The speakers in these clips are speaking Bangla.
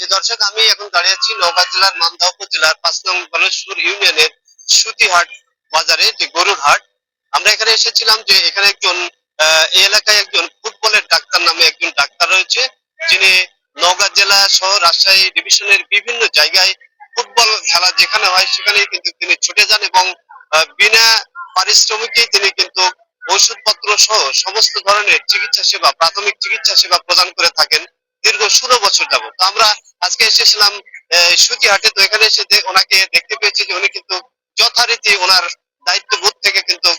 যে দর্শক, আমি এখন দাঁড়িয়ে আছি নওগাঁ জেলার মান্দা উপজেলার পাঁচ নং গণেশপুর ইউনিয়নের সুতিহাট বাজারে, যে গরুর হাট আমরা এখানে এসেছিলাম যে এখানে একজন এই এলাকায় একজন ফুটবলের ডাক্তার নামে একজন ডাক্তার রয়েছে, যিনি নওগাঁ জেলা সহ রাজশাহী ডিভিশনের বিভিন্ন জায়গায় ফুটবল খেলা যেখানে হয় সেখানে কিন্তু তিনি ছুটে যান এবং বিনা পারিশ্রমিকেই তিনি কিন্তু ওষুধপত্র সহ সমস্ত ধরনের চিকিৎসা সেবা, প্রাথমিক চিকিৎসা সেবা প্রদান করে থাকেন দীর্ঘ ষোলো বছর যাবত তো আমরা আজকে এসেছিলাম সুতিহাটে। তো এখানে এসে ওনাকে দেখতে পেয়েছি যে উনি কিন্তু যথারীতি ওনার দায়িত্ববোধ থেকে কিন্তু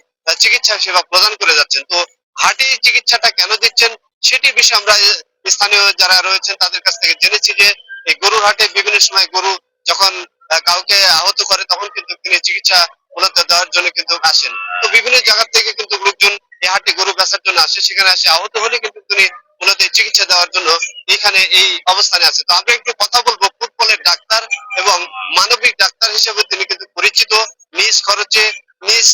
চিকিৎসা সেবা প্রদান করে যাচ্ছেন। তো হাটে চিকিৎসাটা কেন দিচ্ছেন সেটি বিষয়ে আমরা স্থানীয় যারা রয়েছেন তাদের কাছ থেকে জেনেছি যে এই গরুর হাটে বিভিন্ন সময় গরু যখন কাউকে আহত করে তখন কিন্তু তিনি চিকিৎসা মূলত দেওয়ার জন্য কিন্তু আসেন। তো বিভিন্ন জায়গা থেকে কিন্তু লোকজন এই হাটে গরু বেচার জন্য আসে। সেখানে আসে। আহত হলে কিন্তু তিনি মূলত চিকিৎসা দেওয়ার জন্য এখানে এই অবস্থানে আছে। তো আমরা একটু কথা বলব ফুটবলের ডাক্তার এবং মানবিক ডাক্তার হিসেবে তিনি কিন্তু পরিচিত। নিজ খরচে, নিজ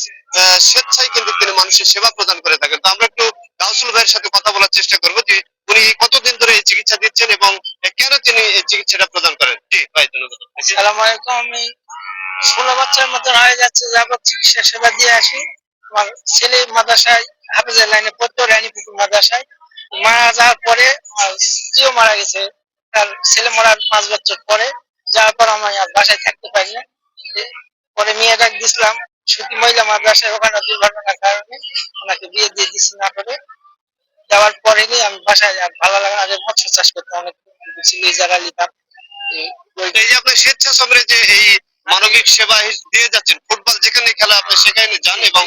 স্বেচ্ছায় কিন্তু তিনি মানুষের সেবা প্রদান করে থাকেন। তো আমরা একটু কাউসুল ভাইয়ের সাথে কথা বলার চেষ্টা করব যে উনি কতদিন ধরে এই চিকিৎসা দিচ্ছেন এবং কেন তিনি এই চিকিৎসাটা প্রদান করেন? জি, ভাই, ধন্যবাদ। আমি ষোলো বছর মতন হয়ে যাচ্ছে যাবত চিকিৎসা সেবা দিয়ে আসি। আমার ছেলে মাদ্রাসায়, হাফিজের লাইনে পড়তো রানীপুকুর মাদ্রাসায়। মারা যাওয়ার পরে আমার স্ত্রীও মারা গেছে। তার ছেলে মরার পাঁচ বছর পরে। যাওয়ার পর আমি আর বাসায় থাকতে পারি না। পরে মেয়ে ডাক দিছিলাম, সুতি মহিলা মাদ্রাসায় ওখানে দুর্ঘটনার কারণে ওনাকে বিয়ে দিয়ে দিচ্ছি না করে দেওয়ার পরে নিয়ে আমি বাসায় আর ভালো লাগে না। আগে মৎস্য চাষ করতে অনেক যারা নিতাম এই- যে আপনি স্বেচ্ছাশ্রমে যে এই মানবিক সেবা দিয়ে যাচ্ছেন, ফুটবল যেখানে খেলা আপনি সেখানে যান এবং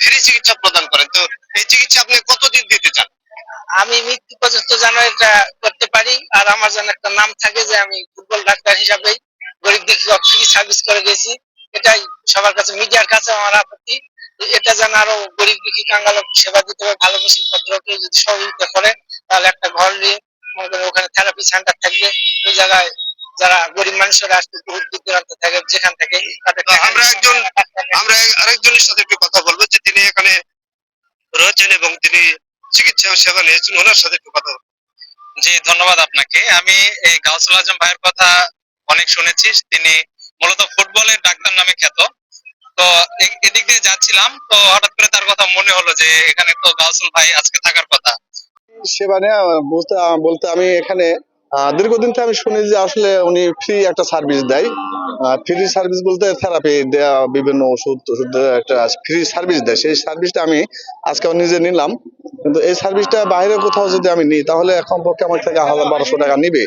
ফ্রি চিকিৎসা প্রদান করেন, তো এই চিকিৎসা আপনি কতদিন দিতে চান? আমি মৃত্যু পর্যন্ত যেন এটা করতে পারি আর আমার যেন একটা নাম থাকে যে আমি ফুটবল ডাক্তার হিসাবে গরিব দুঃখী ফ্রি সার্ভিস করে গেছি এটাই সবার কাছে মিডিয়ার কাছে আমার আপত্তি। এটা যেন আরও গরিব দুঃখী কাঙ্গাল সেবা দিতে হবে ভালো মেশিন পত্রকে যদি সহযোগিতা করে তাহলে একটা ঘর নিয়ে মনে করেন ওখানে থেরাপি সেন্টার থাকবে। ওই জায়গায় যারা গরিব মানুষেরা আসতে বহুত দূর দূরান্ত থাকে যেখান থেকে আমরা একজন আমরা আরেকজনের সাথে একটু কথা বলব যে তিনি এখানে রয়েছেন এবং তিনি চিকিৎসা সেবা নিয়েছেন ওনার সাথে একটু কথা জি ধন্যবাদ আপনাকে। আমি এই গাউসুল আজম ভাইয়ের কথা অনেক শুনেছি। তিনি মূলত ফুটবলের ডাক্তার নামে খ্যাত। তো এদিক দিয়ে যাচ্ছিলাম তো হঠাৎ করে তার কথা মনে হলো যে এখানে তো গাউসুল ভাই আজকে থাকার কথা। সেবা নেওয়া বলতে বলতে আমি এখানে আহ, দীর্ঘদিন থেকে আমি শুনি যে আসলে উনি ফ্রি একটা সার্ভিস দেয়। ফ্রি সার্ভিস বলতে থেরাপি দেয়া বিভিন্ন ওষুধ ওষুধ একটা ফ্রি সার্ভিস দেয়। সেই সার্ভিসটা আমি আজকে নিজে নিলাম। কিন্তু এই সার্ভিসটা বাইরে কোথাও যদি আমি নিই, তাহলে এখন পক্ষে আমার থেকে হাজার বারোশো টাকা নিবে।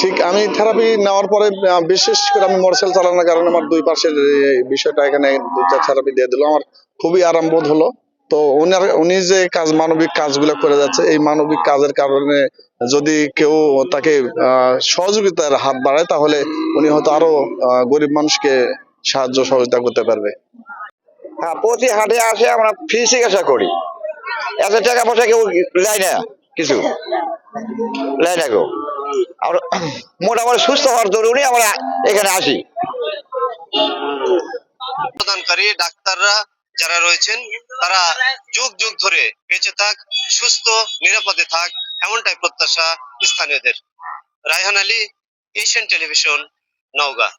ঠিক, আমি থেরাপি নেওয়ার পরে বিশেষ করে আমি মোটরসাইকেল চালানোর কারণে আমার দুই পাশের বিষয়টা এখানে থেরাপি দিয়ে দিল। আমার খুবই আরাম বোধ হলো। তো উনার, উনি যে কাজ, মানবিক কাজগুলো করে যাচ্ছে, এই মানবিক কাজের কারণে যদি কেউ তাকে সহযোগিতার হাত বাড়ায়, তাহলে উনি হয়তো আরও গরিব মানুষকে সাহায্য সহযোগিতা করতে পারবে। হ্যাঁ প্রতি হাটে আসে আমরা ফ্রি চিকিৎসা করি। এত টাকা পয়সা কেউ নেয় না, কিছু। নেয় না কেউ। আর মোটামুটি সুস্থ হওয়ার জরুরি আমরা এখানে আসি। প্রদানকারী, ডাক্তাররা যারা রয়েছেন, তারা যুগ যুগ ধরে বেঁচে থাক, সুস্থ, নিরাপদে থাক, এমনটাই প্রত্যাশা স্থানীয়দের। Raihan Ali, Asian television, Naogaon.